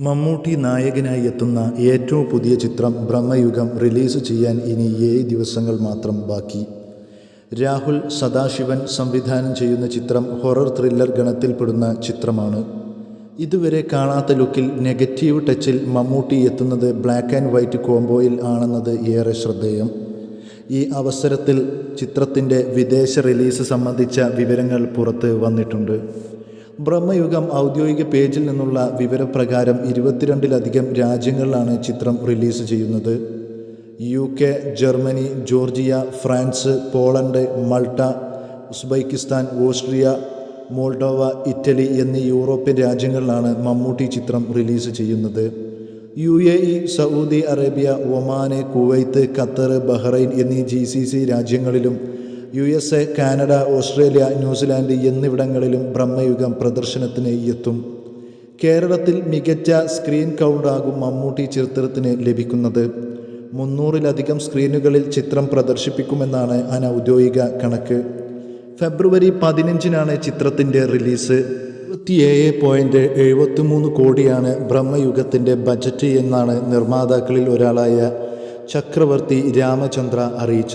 മമ്മൂട്ടി നായകനായി എത്തുന്ന ഏറ്റവും പുതിയ ചിത്രം ബ്രഹ്മയുഗം റിലീസ് ചെയ്യാൻ ഇനി ഏഴ് ദിവസങ്ങൾ മാത്രം ബാക്കി. രാഹുൽ സദാശിവൻ സംവിധാനം ചെയ്യുന്ന ചിത്രം ഹൊറർ ത്രില്ലർ ഗണത്തിൽപ്പെടുന്ന ചിത്രമാണ്. ഇതുവരെ കാണാത്ത ലുക്കിൽ നെഗറ്റീവ് ടച്ചിൽ മമ്മൂട്ടി എത്തുന്നത് ബ്ലാക്ക് ആൻഡ് വൈറ്റ് കോംബോയിൽ ആണെന്നത് ഏറെ ശ്രദ്ധേയം. ഈ അവസരത്തിൽ ചിത്രത്തിന്റെ വിദേശ റിലീസ് സംബന്ധിച്ച വിവരങ്ങൾ പുറത്ത് വന്നിട്ടുണ്ട്. ബ്രഹ്മയുഗം ഔദ്യോഗിക പേജിൽ നിന്നുള്ള വിവരപ്രകാരം ഇരുപത്തിരണ്ടിലധികം രാജ്യങ്ങളിലാണ് ചിത്രം റിലീസ് ചെയ്യുന്നത്. U K Germany Georgia France Poland Malta Uzbekistan Austria Moldova Italy എന്നീ യൂറോപ്യൻ രാജ്യങ്ങളിലാണ് മമ്മൂട്ടി ചിത്രം റിലീസ് ചെയ്യുന്നത്. U A E Saudi Arabia Oman Kuwait Qatar Bahrain എന്നീ ജി സി സി രാജ്യങ്ങളിലും U S A Canada Australia New Zealand എന്നിവിടങ്ങളിലും ബ്രഹ്മയുഗം പ്രദർശനത്തിന് എത്തും. കേരളത്തിൽ മികച്ച സ്ക്രീൻ കൗണ്ടാകും മമ്മൂട്ടി ചിത്രത്തിന് ലഭിക്കുന്നത്. മുന്നൂറിലധികം സ്ക്രീനുകളിൽ ചിത്രം പ്രദർശിപ്പിക്കുമെന്നാണ് അനൗദ്യോഗിക കണക്ക്. ഫെബ്രുവരി പതിനഞ്ചിനാണ് ചിത്രത്തിന്റെ റിലീസ്. ഇരുപത്തിയേഴ് പോയിന്റ് എഴുപത്തിമൂന്ന് കോടിയാണ് ബ്രഹ്മയുഗത്തിന്റെ ബജറ്റ് എന്നാണ് നിർമ്മാതാക്കളിൽ ഒരാളായ ചക്രവർത്തി രാമചന്ദ്ര അറിയിച്ചത്.